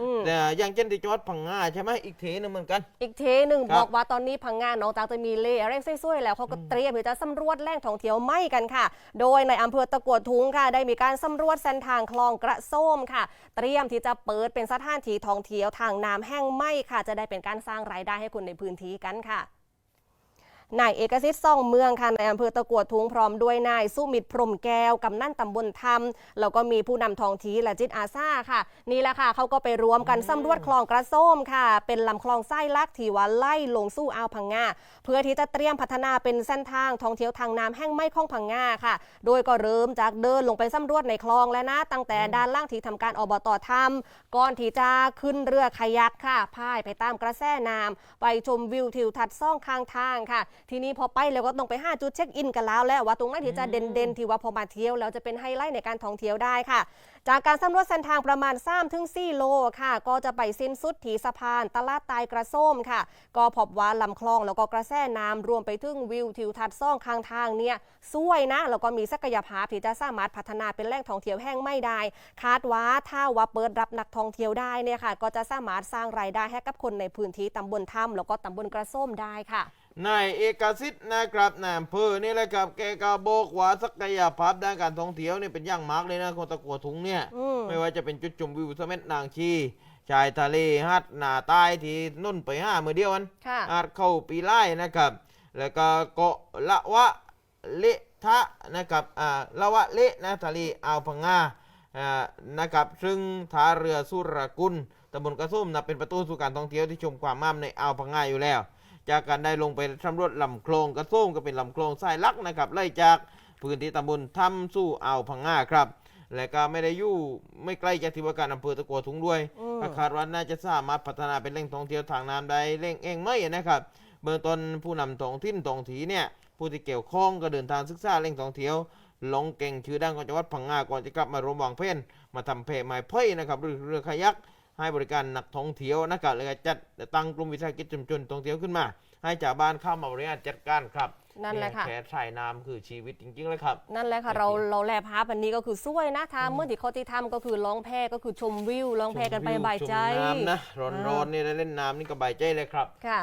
อืม แต่อย่างเช่นที่จังหวัดพังงาใช่ไหมอีกเทหนึงเหมือนกัน อีกเทหนึ่งครับบอกว่าตอนนี้พังงานนอกจากจะมีเล่แร่งซ้วยๆแล้วเขาก็เตรียมที่จะสำรวจแหล่งท่องเที่ยวใหม่กันค่ะ โดยในอำเภอตะกัวทุงค่ะ ได้มีการสำรวจเส้นทางคลองกระโซ้มค่ะ เตรียมที่จะเปิดเป็นสถานที่ท่องเที่ยวทางน้ำแห้งไหมค่ะ จะได้เป็นการสร้างรายได้ให้คนในพื้นที่กันค่ะ นายเอกสิทธิ์ซ่องเมืองค่ะในอำเภอตะกัวทุงพร้อมด้วยนายสุมิตรพรหมแก้วกำนันตำบลธรรมแล้วก็มีผู้นำทองทีและจิตอาสาค่ะ นี่แหละค่ะเขาก็ไปรวมกันสำรวจคลองกระโซ้มค่ะ เป็นลำคลองไส้ลักที่ว่าไล่ลงสู่อ่าวพังงาเพื่อที่จะเตรียมพัฒนาเป็นเส้นทางท่องเที่ยวทางน้ำแห้งไหม้ของพังงาค่ะ โดยก็เริ่มจากเดินลงไปสำรวจในคลองแล้วนะ ตั้งแต่ด้านล่างที่ทำการอบตทำก่อนที่จะขึ้นเรือคายักค่ะพายไปตามกระแสน้ำไปชมวิวทิวทัศน์ซ่องข้างทางค่ะทีนี้พอไปแล้วก็ต้องไปหาจุดเช็คอินกันแล้วแหละว่าตรงไหนที่จะเด่นๆที่ว่าพอมาเที่ยวแล้วจะเป็นไฮไลท์ในการท่องเที่ยวได้ค่ะ จากการสำรวจเส้นทางประมาณ3ถึง4โลค่ะ ก็จะไปสิ้นสุดที่สะพานตลาดตายกระส้มค่ะ ก็พบว่าลำคลองแล้วก็กระแสน้ำรวมไปถึงวิวทิวทัศน์ซ่องข้างทางเนี่ยสวยนะแล้วก็มีศักยภาพที่จะสามารถพัฒนาเป็นแหล่งท่องเที่ยวแห่งไม่ได้ คาดว่าถ้าว่าเปิดรับนักท่องเที่ยวได้เนี่ยค่ะ ก็จะสามารถสร้างรายได้ให้กับคนในพื้นที่ตำบลถ้ำแล้วก็ตำบลกระส้มได้ค่ะ นายเอกสิทธิ์นะครับนายอำเภอนี่แหละครับแกก็บอกว่าศักยภาพด้านการท่องเที่ยวเนี่ยเป็นอย่างมากเลยนะคนตะกัวถุงเนี่ย อืม ไม่ว่าจะเป็นจุดชมวิวเสม็ดนางชี ชายทะเลฮัดหนาใต้ที่นุ่นไปห้ามือเดียวกัน ค่ะ อาจเข้าปีไล่นะครับ แล้วก็เกาะละวะเละทะนะครับอ่าละวะเละนะทะเลอ่าวพังงาอ่านะครับ ซึ่งท่าเรือสุรกุลตำบลกระส้มนะเป็นประตูสู่การท่องเที่ยวที่ชมความงามในอ่าวพังงาอยู่แล้ว จากการได้ลงไปสำรวจลำคลองกระส้มก็เป็นลำคลองสายลักนะครับไล่จากพื้นที่ตำบลถ้ำสู่อ่าวพังงาครับ และก็ไม่ได้อยู่ไม่ใกล้จากที่ว่าการอำเภอตะกัวถุงด้วยอืมก็คาดว่าน่าจะสามารถพัฒนาเป็นแหล่งท่องเที่ยวทางน้ำได้เร่งเองไม่นะครับเบื้องต้นผู้นำท้องถิ่นท้องถีเนี่ยผู้ที่เกี่ยวข้องก็เดินทางศึกษาแหล่งท่องเที่ยวลงเก่งชื่อดังของจังหวัดพังงาก่อนจะกลับมารวมวางเพนมาทำเพไม้ไผ่นะครับหรือเรือคายัก ให้บริการนักท่องเที่ยวนะครับแล้วก็จัดตั้งกลุ่มวิสาหกิจชุมชนท่องเที่ยวขึ้นมา ให้ชาวบ้านเข้ามาบริหารจัดการครับนั่นแหละค่ะแค่สายน้ำคือชีวิตจริงๆเลยครับ นั่นแหละค่ะโอเคเราเราแลภาพอันนี้ก็คือสวยนะทาเมื่อที่เขาที่ทำก็คือร้องแพก็คือชมวิวร้องแพกันไปชมวิวบายใจชมน้ำนะร้อนๆนี่ได้เล่นน้ำนี่ก็บายใจเลยครับค่ะ